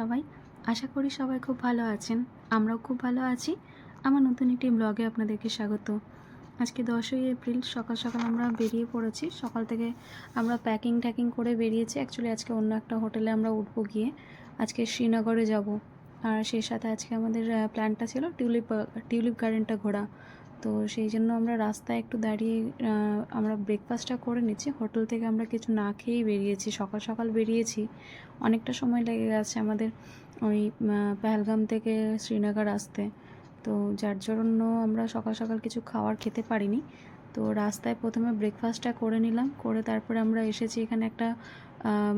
সবাই। আশা করি সবাই খুব ভালো আছেন। আমরাও খুব ভালো আছি। আমার নতুন একটি ব্লগে আপনাদেরকে স্বাগত। আজকে দশই এপ্রিল, সকাল সকাল আমরা বেরিয়ে পড়েছি। সকাল থেকে আমরা প্যাকিং ট্যাকিং করে বেরিয়েছি। অ্যাকচুয়ালি আজকে অন্য একটা হোটেলে আমরা উঠবো গিয়ে। আজকে শ্রীনগরে যাব। আর সেই সাথে আজকে আমাদের প্ল্যানটা ছিল টিউলিপ টিউলিপ গার্ডেনটা ঘোরা। তো সেই জন্য আমরা রাস্তায় একটু দাঁড়িয়ে আমরা ব্রেকফাস্টটা করে নিচ্ছি। হোটেল থেকে আমরা কিছু না খেয়েই বেরিয়েছি, সকাল সকাল বেরিয়েছি। অনেকটা সময় লেগে গেছে আমাদের ওই পেহেলগাম থেকে শ্রীনগর আসতে। তো যার জন্য আমরা সকাল সকাল কিছু খাবার খেতে পারিনি। তো রাস্তায় প্রথমে ব্রেকফাস্টটা করে নিলাম। করে তারপরে আমরা এসেছি এখানে একটা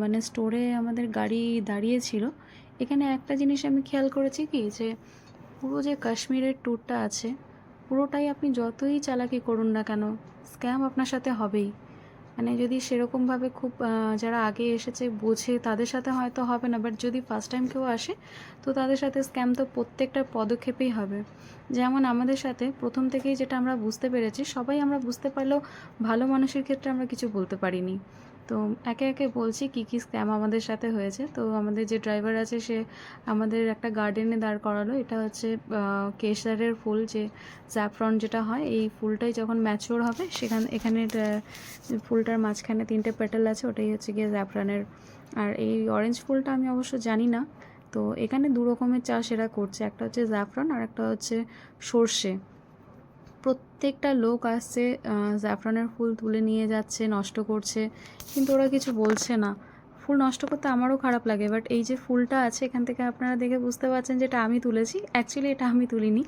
মানে স্টোরে আমাদের গাড়ি দাঁড়িয়েছিল। এখানে একটা জিনিস আমি খেয়াল করেছি কি? যে পুরো যে কাশ্মীরের ট্যুরটা আছে পুরোটাই আপনি যতই চালাকি করুন না কেন, স্ক্যাম আপনার সাথে হবেই। মানে যদি সেরকমভাবে খুব যারা আগে এসেছে বোঝে, তাদের সাথে হয়তো হবে না বাট যদি ফার্স্ট টাইম কেউ আসে, তো তাদের সাথে স্ক্যাম তো প্রত্যেকটা পদক্ষেপেই হবে। যেমন আমাদের সাথে প্রথম থেকেই যেটা আমরা বুঝতে পেরেছি, সবাই আমরা বুঝতে পারলেও ভালো মানুষের ক্ষেত্রে আমরা কিছু বলতে পারিনি। তো একে একে বলছি কী কী স্ক্যাম আমাদের সাথে হয়েছে। তো আমাদের যে ড্রাইভার আছে, সে আমাদের একটা গার্ডেনে দাঁড় করালো। এটা হচ্ছে কেশারের ফুল যে জ্যাফরন যেটা হয়, এই ফুলটাই যখন ম্যাচিওর হবে, সেখান, এখানে ফুলটার মাঝখানে তিনটে পেটাল আছে, ওটাই হচ্ছে গিয়ে জ্যাফরানের আর এই অরেঞ্জ ফুলটা আমি অবশ্য জানি না। তো এখানে দু রকমের চাষ এরা করছে। একটা হচ্ছে জ্যাফরন আর একটা হচ্ছে সর্ষে। প্রত্যেকটা লোক আসছে জ্যাফরানের ফুল তুলে নিয়ে যাচ্ছে, নষ্ট করছে, কিন্তু ওরা কিছু বলছে না। ফুল নষ্ট করতে আমারও খারাপ লাগে বাট এই যে ফুলটা আছে, এখান থেকে আপনারা দেখে বুঝতে পারছেন যে এটা আমি তুলেছি। অ্যাকচুয়ালি এটা আমি তুলিনি।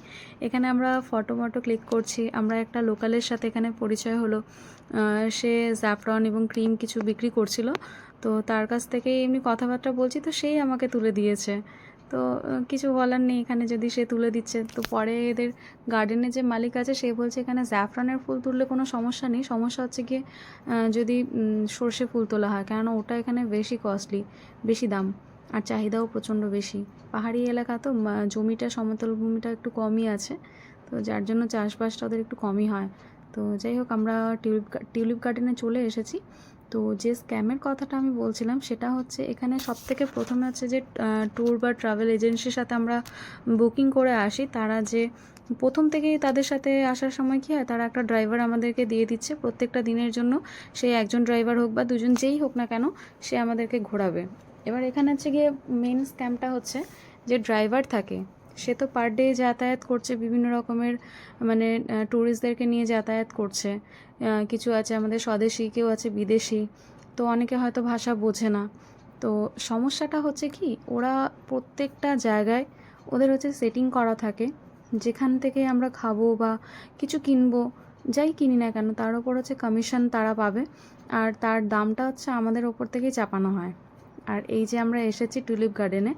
এখানে আমরা ফটো মটো ক্লিক করছি। আমরা একটা লোকালের সাথে এখানে পরিচয় হলো। সে জ্যাফরন এবং ক্রিম কিছু বিক্রি করছিল। তো তার কাছ থেকে এমনি কথাবার্তা বলছি, তো সেই আমাকে তুলে দিয়েছে। তো কিছু বলার নেই, এখানে যদি সে তুলে দিচ্ছে। তো পরে এদের গার্ডেনের যে মালিক আছে, সে বলছে এখানে জ্যাফরানের ফুল তুললে কোনো সমস্যা নেই। সমস্যা হচ্ছে গিয়ে যদি সর্ষে ফুল তোলা হয়, কেননা ওটা এখানে বেশি কস্টলি বেশি দাম, আর চাহিদাও প্রচণ্ড বেশি। পাহাড়ি এলাকা তো জমিটা, সমতল ভূমিটা একটু কমই আছে, তো যার জন্য চাষবাসটা ওদের একটু কমই হয়। তো যাই হোক, আমরা টিউলিপ টিউলিপ গার্ডেনে চলে এসেছি। তো যে স্ক্যামের কথাটা আমি বলছিলাম সেটা হচ্ছে এখানে সব থেকে প্রথমে হচ্ছে যে ট্যুর বা ট্রাভেল এজেন্সির সাথে আমরা বুকিং করে আসি। তারা যে প্রথম থেকেই তাদের সাথে আসার সময় কী হয়, তারা একটা ড্রাইভার আমাদেরকে দিয়ে দিচ্ছে। প্রত্যেকটা দিনের জন্য সে একজন ড্রাইভার হোক বা দুজন যেই হোক না কেন, সে আমাদেরকে ঘোরাবে। এবার এখানে হচ্ছে গিয়ে মেন স্ক্যামটা হচ্ছে যে ড্রাইভার থাকে। সে তো পার ডে যাতায়াত করছে, বিভিন্ন রকমের মানে ট্যুরিস্টদেরকে নিয়ে যাতায়াত করছে। কিছু আছে আমাদের স্বদেশি, কেউ আছে বিদেশি, তো অনেকে হয়তো ভাষা বোঝে না। তো সমস্যাটা হচ্ছে কি, ওরা প্রত্যেকটা জায়গায় ওদের হচ্ছে সেটিং করা থাকে। যেখান থেকে আমরা খাব বা কিছু কিনবো, যাই কিনি না কেন, তার ওপর হচ্ছে কমিশন তারা পাবে। আর তার দামটা হচ্ছে আমাদের ওপর থেকেই চাপানো হয়। আর এই যে আমরা এসেছি টুলিপ গার্ডেনে,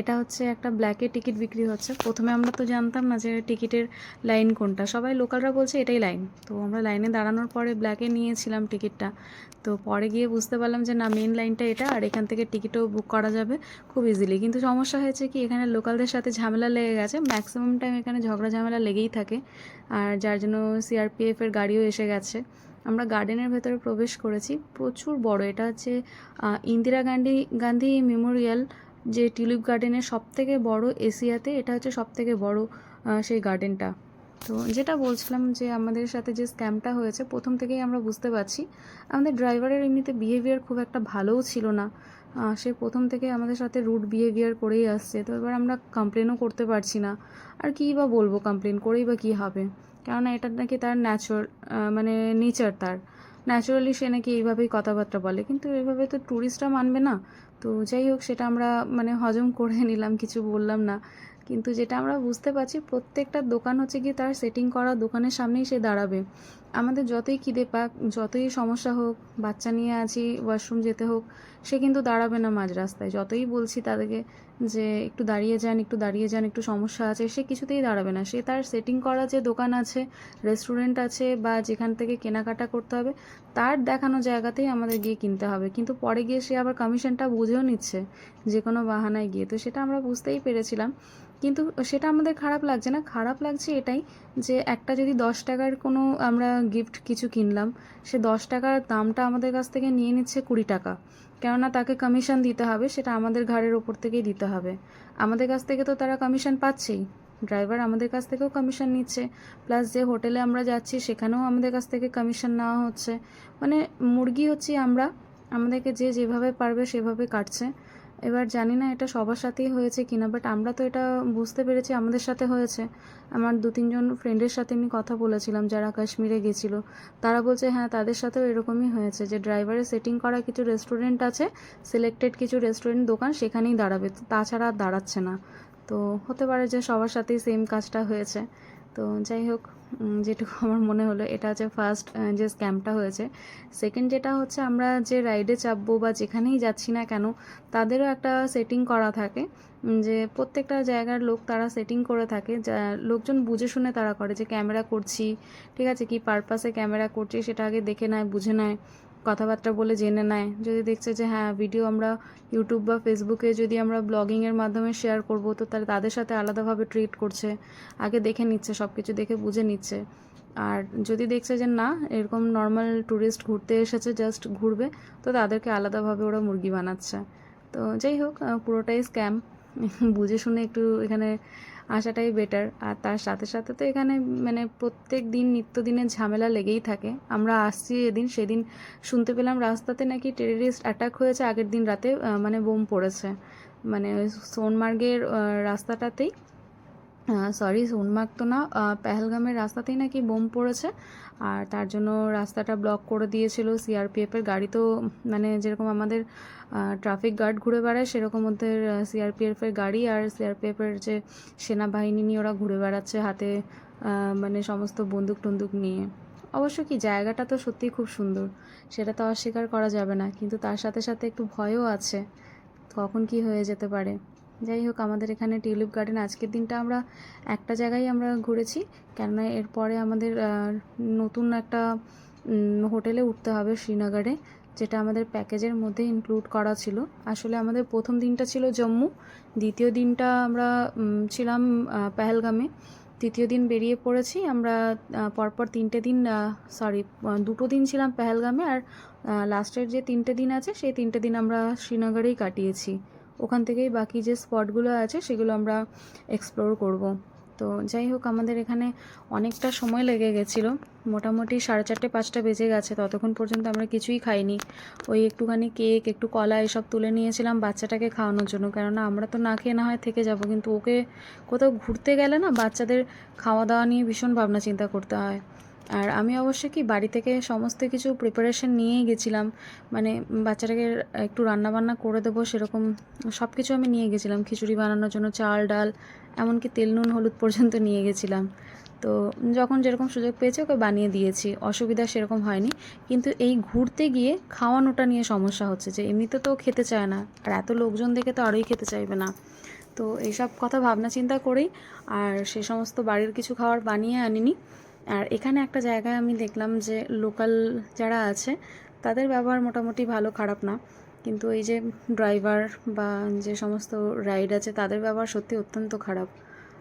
এটা হচ্ছে একটা ব্ল্যাকে টিকিট বিক্রি হচ্ছে। প্রথমে আমরা তো জানতাম না যে টিকিটের লাইন কোনটা। সবাই লোকালরা বলছে এটাই লাইন। তো আমরা লাইনে দাঁড়ানোর পরে ব্ল্যাকে নিয়েছিলাম টিকিটটা। তো পরে গিয়ে বুঝতে পারলাম যে না মেন লাইনটা এটা আর এখান থেকে টিকিটও বুক করা যাবে খুব ইজিলি কিন্তু সমস্যা হয়েছে কি, এখানে লোকালদের সাথে ঝামেলা লেগে গেছে। ম্যাক্সিমাম টাইম এখানে ঝগড়া ঝামেলা লেগেই থাকে। আর যার জন্য সিআরপিএফের গাড়িও এসে গেছে। আমরা গার্ডেনের ভেতরে প্রবেশ করেছি। প্রচুর বড়। এটা হচ্ছে ইন্দিরা গান্ধী গান্ধী মেমোরিয়াল, যে টিউলিপ গার্ডেনের সব থেকে বড় এশিয়াতে এটা হচ্ছে সব থেকে বড় সেই গার্ডেনটা। তো যেটা বলছিলাম যে আমাদের সাথে যে স্ক্যামটা হয়েছে, প্রথম থেকেই আমরা বুঝতে পারছি, আমাদের ড্রাইভারের এমনিতে বিহেভিয়ার খুব একটা ভালোও ছিল না। সে প্রথম থেকে আমাদের সাথে রুট বিহেভিয়ার করেই আসছে। তো এবার আমরা কমপ্লেনও করতে পারছি না। আর কী বা বলব কমপ্লেন করেই বা কী হবে? কেননা এটা নাকি তার ন্যাচার মানে নেচার তার। ন্যাচারালি সে নাকি এইভাবেই কথাবার্তা বলে, কিন্তু এইভাবে তো ট্যুরিস্টরা মানবে না। তো যাই হোক, সেটা আমরা মানে হজম করে নিলাম, কিছু বললাম না। কিন্তু যেটা আমরা বুঝতে পারছি, প্রত্যেকটা দোকান হচ্ছে গিয়ে তার সেটিং করা, দোকানের সামনেই সে দাঁড়াবে। আমাদের যতই খিদে পাক, যতই সমস্যা হোক, বাচ্চা নিয়ে আছি ওয়াশরুম যেতে হোক, সে কিন্তু দাঁড়াবে না মাঝ রাস্তায়। যতই বলছি তাদেরকে যে একটু দাঁড়িয়ে যান, একটু দাঁড়িয়ে যান, একটু সমস্যা আছে, সে কিছুতেই দাঁড়াবে না। সে তার সেটিং করা যে দোকান আছে রেস্টুরেন্ট আছে বা যেখান থেকে কেনাকাটা করতে হবে, তার দেখানো জায়গাতেই আমাদের গিয়ে কিনতে হবে। কিন্তু পরে গিয়ে সে আবার কমিশনটা বুঝেও নিচ্ছে যে কোনো বাহানায় গিয়ে। তো সেটা আমরা বুঝতেই পেরেছিলাম। কিন্তু সেটা আমাদের খারাপ লাগছে না। খারাপ লাগছে এটাই যে একটা যদি দশ টাকার কোনো আমরা গিফট কিছু কিনলাম। সে দশ টাকার দামটা আমাদের কাছ থেকে নিয়ে নিচ্ছে কুড়ি টাকা। কেননা তাকে কমিশন দিতে হবে, সেটা আমাদের ঘাড়ের ওপর থেকেই দিতে হবে। আমাদের কাছ থেকে তো তারা কমিশন পাচ্ছেই। ড্রাইভার আমাদের কাছ থেকেও কমিশন নিচ্ছে। প্লাস যে হোটেলে আমরা যাচ্ছি, সেখানেও আমাদের কাছ থেকে কমিশন নেওয়া হচ্ছে। মানে মুরগি হচ্ছি আমরা। আমাদেরকে যে যেভাবে পারবে সেভাবে কাটছে। এবার জানি না এটা সবার সাথেই হয়েছে কিনা বাট আমরা তো এটা বুঝতে পেরেছি আমাদের সাথে হয়েছে। আমার দু তিনজন ফ্রেন্ডের সাথে আমি কথা বলেছিলাম যারা কাশ্মীরে গেছিল। তারা বলছে হ্যাঁ তাদের সাথেও এরকমই হয়েছে যে ড্রাইভারের সেটিং করা কিছু রেস্টুরেন্ট আছে সিলেক্টেড কিছু রেস্টুরেন্ট দোকান সেখানেই দাঁড়াবে। তাছাড়া আর দাঁড়াচ্ছে না। তো হতে পারে যে সবার সাথেই সেম কাজটা হয়েছে। তো যাই হোক যেটুকু আমার মনে হলো, এটা হচ্ছে ফার্স্ট যে স্ক্যামটা হয়েছে। সেকেন্ড যেটা হচ্ছে, আমরা যে রাইডে চাপবো বা যেখানেই যাচ্ছি না কেন, তাদেরও একটা সেটিং করা থাকে। যে প্রত্যেকটা জায়গার লোক তারা সেটিং করে থাকে। যা, লোকজন বুঝে শুনে তারা করে যে, ক্যামেরা করছি। ঠিক আছে, কি পারপাসে ক্যামেরা করছি সেটা আগে দেখে নেয়, বুঝে নেয়। কথাবার্তা বলে জেনে নেয়। যদি দেখছে যে হ্যাঁ ভিডিও আমরা ইউটিউব বা ফেসবুকে যদি আমরা ব্লগিংয়ের মাধ্যমে শেয়ার করব, তো তাহলে তাদের সাথে আলাদাভাবে ট্রিট করছে। আগে দেখে নিচ্ছে সব কিছু দেখে বুঝে নিচ্ছে। আর যদি দেখছে যে, না, এরকম নর্মাল ট্যুরিস্ট ঘুরতে এসেছে জাস্ট ঘুরবে, তো তাদেরকে আলাদাভাবে ওরা মুরগি বানাচ্ছে। তো যাই হোক পুরোটাই স্ক্যাম বুঝে শুনে একটু এখানে আসাটাই বেটার আর তার সাথে সাথে তো এখানে মানে প্রত্যেক দিন নিত্যদিনের ঝামেলা লেগেই থাকে। আমরা আসছি এদিন, সেদিন শুনতে পেলাম রাস্তাতে নাকি টেরিস্ট অ্যাটাক হয়েছে আগের দিন রাতে মানে বোম পড়েছে। মানে সোনমার্গের রাস্তাটাতেই সরি সোনমার্গ তো না পেহেলগামের রাস্তাতেই নাকি বোম পড়েছে। আর তার জন্য রাস্তাটা ব্লক করে দিয়েছিল সিআরপিএফের গাড়ি। তো মানে যেরকম আমাদের ট্রাফিক গার্ড ঘুরে বেড়ায়, সেরকম ওদের সিআরপিএফের গাড়ি আর সিআরপিএফের যে সেনাবাহিনী নিয়ে ওরা ঘুরে বেড়াচ্ছে হাতে মানে সমস্ত বন্দুক টন্দুক নিয়ে। অবশ্য কি, জায়গাটা তো সত্যিই খুব সুন্দর, সেটা তো অস্বীকার করা যাবে না। কিন্তু তার সাথে সাথে একটু ভয়ও আছে, কখন কি হয়ে যেতে পারে। যাই হোক, আমাদের এখানে টিউলিপ গার্ডেন আজকের দিনটা আমরা একটা জায়গায় আমরা ঘুরেছি। কেননা এরপরে আমাদের নতুন একটা হোটেলে উঠতে হবে শ্রীনগরে, যেটা আমাদের প্যাকেজের মধ্যে ইনক্লুড করা ছিল। আসলে আমাদের প্রথম দিনটা ছিল জম্মু, দ্বিতীয় দিনটা আমরা ছিলাম পেহেলগামে। তৃতীয় দিন বেরিয়ে পড়েছি, আমরা পরপর তিনটে দিন সরি দুটো দিন ছিলাম পেহেলগামে আর লাস্টের যে তিনটে দিন আছে, সেই তিনটে দিন আমরা শ্রীনগরেই কাটিয়েছি। ওখান থেকেই বাকি যে স্পটগুলো আছে সেগুলো আমরা এক্সপ্লোর করব। তো যাই হোক, আমাদের এখানে অনেকটা সময় লেগে গেছিল। মোটামুটি সাড়ে চারটে, পাঁচটা বেজে গেছে। ততক্ষণ পর্যন্ত আমরা কিছুই খাইনি। ওই একটুখানি কেক একটু কলা এসব তুলে নিয়েছিলাম বাচ্চাটাকে খাওয়ানোর জন্য। কেননা আমরা তো না খেয়ে না হয় থেকে যাব, কিন্তু ওকে কোথাও ঘুরতে গেলে না বাচ্চাদের খাওয়া দাওয়া নিয়ে ভীষণ ভাবনা চিন্তা করতে হয়। আর আমি অবশ্য কি বাড়ি থেকে সমস্ত কিছু প্রিপারেশন নিয়েই গেছিলাম। মানে বাচ্চাটাকে একটু রান্না বান্না করে দেবো সেরকম সব কিছু আমি নিয়ে গেছিলাম। খিচুড়ি বানানোর জন্য চাল, ডাল, এমনকি তেল, নুন, হলুদ পর্যন্ত নিয়ে গেছিলাম। তো যখন যেরকম সুযোগ পেয়েছে ওকে বানিয়ে দিয়েছি। অসুবিধা সেরকম হয়নি। কিন্তু এই ঘুরতে গিয়ে খাওয়ানোটা নিয়ে সমস্যা হচ্ছে যে এমনিতে তো খেতে চায় না। আর এত লোকজন দেখে তো আরোই খেতে চাইবে না। তো এইসব কথা ভাবনা চিন্তা করেই আর সে সমস্ত বাড়ির কিছু খাবার বানিয়ে আনিনি। আর এখানে একটা জায়গায় আমি দেখলাম যে লোকাল যারা আছে, তাদের ব্যবহার মোটামুটি ভালো খারাপ না। কিন্তু এই যে ড্রাইভার বা যে সমস্ত রাইড আছে, তাদের ব্যবহার সত্যি অত্যন্ত খারাপ।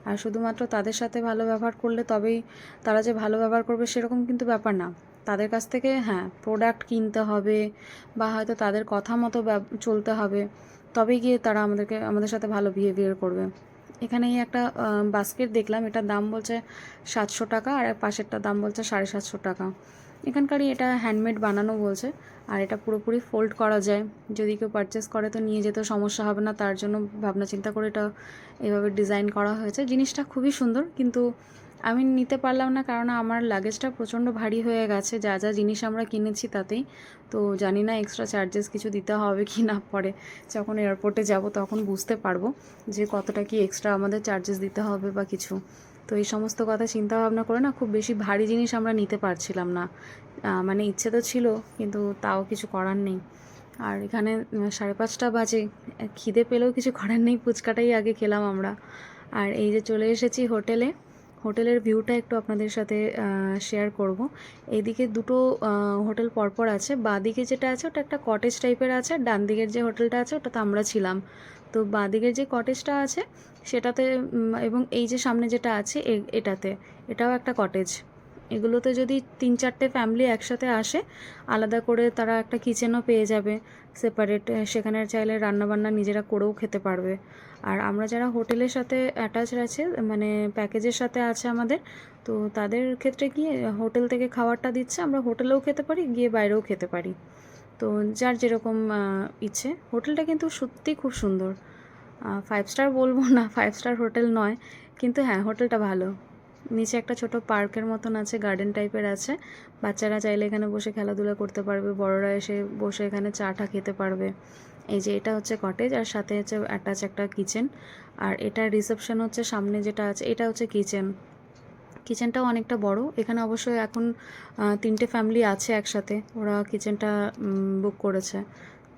আর শুধুমাত্র তাদের সাথে ভালো ব্যবহার করলে তবেই তারা যে ভালো ব্যবহার করবে সেরকম কিন্তু ব্যাপার না। তাদের কাছ থেকে হ্যাঁ প্রোডাক্ট কিনতে হবে বা হয়তো তাদের কথা মতো চলতে হবে, তবেই গিয়ে তারা আমাদেরকে, আমাদের সাথে ভালো বিহেভিয়ার করবে। এখানে এই একটা বাস্কেট দেখলাম। এটার দাম বলছে সাতশো টাকা আর পাশেরটা দাম বলছে সাড়ে সাতশো টাকা। এখানকারই এটা হ্যান্ডমেড বানানো বলছে আর এটা পুরোপুরি ফোল্ড করা যায়। যদি কেউ পারচেস করে তো নিয়ে যেতে সমস্যা হবে না। তার জন্য ভাবনা চিন্তা করে এটা এভাবে ডিজাইন করা হয়েছে। জিনিসটা খুবই সুন্দর কিন্তু আমি নিতে পারলাম না কারণ আমার লাগেজটা প্রচণ্ড ভারী হয়ে গেছে। যা যা জিনিস আমরা কিনেছি তাতেই। তো জানি না এক্সট্রা চার্জেস কিছু দিতে হবে কি না পরে। যখন এয়ারপোর্টে যাব তখন বুঝতে পারব যে কতটা কি এক্সট্রা আমাদের চার্জেস দিতে হবে বা কিছু। তো এই সমস্ত কথা চিন্তা ভাবনা করে না খুব বেশি ভারী জিনিস আমরা নিতে পারছিলাম না। মানে ইচ্ছে তো ছিল, কিন্তু তাও কিছু করার নেই। আর এখানে সাড়ে পাঁচটা বাজে। খিদে পেলেও কিছু করার নেই, ফুচকাটাই আগে খেলাম আমরা। আর এই যে চলে এসেছি হোটেলে। হোটেলের ভিউটা একটু আপনাদের সাথে শেয়ার করব। এইদিকে দুটো হোটেল পরপর আছে। বাঁদিকে যেটা আছে ওটা একটা কটেজ টাইপের আছে ডান দিকের যে হোটেলটা আছে ওটাতে আমরা ছিলাম। তো বাঁদিকের যে কটেজটা আছে সেটাতে এবং এই যে সামনে যেটা আছে এটাতে, এটাও একটা কটেজ এগুলোতে যদি তিন চারটে ফ্যামিলি একসাথে আসে, আলাদা করে তারা একটা কিচেনও পেয়ে যাবে সেপারেট সেখানে চাইলে রান্নাবান্না নিজেরা করেও খেতে পারবে। আর আমরা যারা হোটেলের সাথে অ্যাটাচ আছে মানে প্যাকেজের সাথে আছে আমাদের, তো তাদের ক্ষেত্রে কি হোটেল থেকে খাবারটা দিচ্ছে, আমরা হোটেলেও খেতে পারি, গিয়ে বাইরেও খেতে পারি। তো যার যেরকম ইচ্ছে। হোটেলটা কিন্তু সত্যি খুব সুন্দর। ফাইভ স্টার বলব না ফাইভ স্টার হোটেল নয়, কিন্তু হ্যাঁ হোটেলটা ভালো। নিচে একটা ছোট পার্কের মতন আছে, গার্ডেন টাইপের আছে। বাচ্চারা চাইলে এখানে বসে খেলাধুলা করতে পারবে, বড়রা এসে বসে এখানে চা চাটা খেতে পারবে। এই যে এটা হচ্ছে কটেজ আর সাথে হচ্ছে অ্যাটাচ একটা কিচেন আর এটা রিসেপশন হচ্ছে সামনে যেটা আছে, এটা হচ্ছে কিচেন কিচেনটাও অনেকটা বড়, এখানে অবশ্যই এখন তিনটে ফ্যামিলি আছে একসাথে, ওরা কিচেনটা বুক করেছে।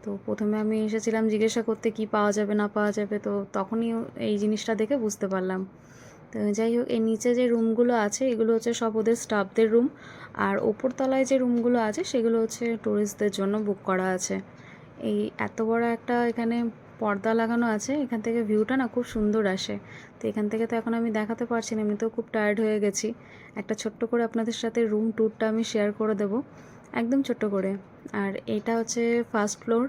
তো প্রথমে আমি এসেছিলাম জিজ্ঞাসা করতে কি পাওয়া যাবে, না পাওয়া যাবে, তো তখনই এই জিনিসটা দেখে বুঝতে পারলাম। তো যাই হোক, এর নিচে যে রুমগুলো আছে, এগুলো হচ্ছে সব ওদের স্টাফদের রুম। আর ওপর তলায় যে রুমগুলো আছে, সেগুলো হচ্ছে ট্যুরিস্টদের জন্য বুক করা আছে। এই এত বড় একটা এখানে পর্দা লাগানো আছে, এখান থেকে ভিউটা না খুব সুন্দর আসে। তো এখান থেকে তো এখন আমি দেখাতে পারছি না, এমনিতেও খুব টায়ার্ড হয়ে গেছি। একটা ছোট্ট করে আপনাদের সাথে রুম ট্যুরটা আমি শেয়ার করে দেবো। একদম ছোট্ট করে। আর এটা হচ্ছে ফার্স্ট ফ্লোর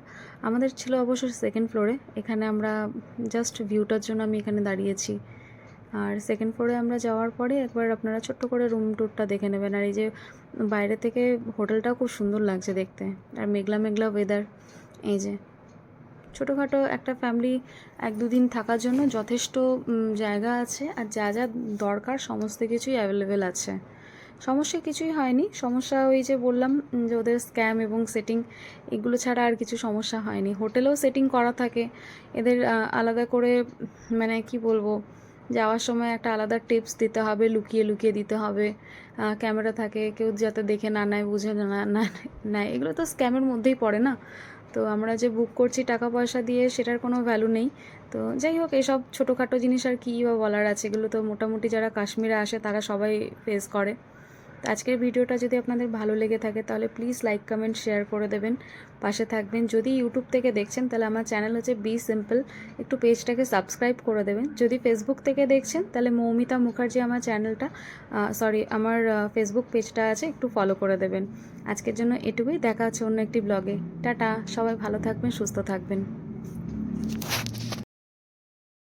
আমাদের ছিল অবশ্য সেকেন্ড ফ্লোরে এখানে আমরা জাস্ট ভিউটার জন্য আমি এখানে দাঁড়িয়েছি। আর সেকেন্ড ফ্লোরে আমরা যাওয়ার পরে একবার আপনারা ছোট্ট করে রুম ট্যুরটা দেখে নেবেন। আর এই যে বাইরে থেকে হোটেলটাও খুব সুন্দর লাগছে দেখতে। আর মেঘলা মেঘলা ওয়েদার এই যে। ছোটোখাটো একটা ফ্যামিলি এক দুদিন থাকার জন্য যথেষ্ট জায়গা আছে আর যা যা দরকার সমস্ত কিছুই অ্যাভেলেবেল আছে। সমস্যা কিছুই হয়নি। সমস্যা ওই যে বললাম যে ওদের স্ক্যাম এবং সেটিং এগুলো ছাড়া আর কিছু সমস্যা হয়নি। হোটেলেও সেটিং করা থাকে। এদের আলাদা করে মানে কি বলব যাওয়ার সময় একটা আলাদা টিপস দিতে হবে, লুকিয়ে লুকিয়ে দিতে হবে। ক্যামেরা থাকে, কেউ যাতে দেখে না নেয়, বুঝে না না নেয়। এগুলো তো স্ক্যামের মধ্যেই পড়ে না? তো আমরা যে বুক করছি টাকা পয়সা দিয়ে, সেটার কোনো ভ্যালু নেই। তো যাই হোক, এসব ছোটোখাটো জিনিস আর কী বা বলার আছে, এগুলো তো মোটামুটি যারা কাশ্মীরে আসে, তারা সবাই ফেস করে। তো আজকের ভিডিওটা যদি আপনাদের ভালো লেগে থাকে, তাহলে প্লিজ লাইক কমেন্ট শেয়ার করে দেবেন। পাশে থাকবেন। যদি ইউটিউব থেকে দেখছেন, তাহলে আমার চ্যানেল হচ্ছে বি সিম্পল একটু পেজটাকে সাবস্ক্রাইব করে দেবেন। যদি ফেসবুক থেকে দেখছেন, তাহলে মৌমিতা মুখার্জি আমার চ্যানেলটা সরি আমার ফেসবুক পেজটা আছে, একটু ফলো করে দেবেন। আজকের জন্য এটুকুই। দেখা হচ্ছে অন্য একটি ব্লগে টাটা! সবাই ভালো থাকবেন, সুস্থ থাকবেন।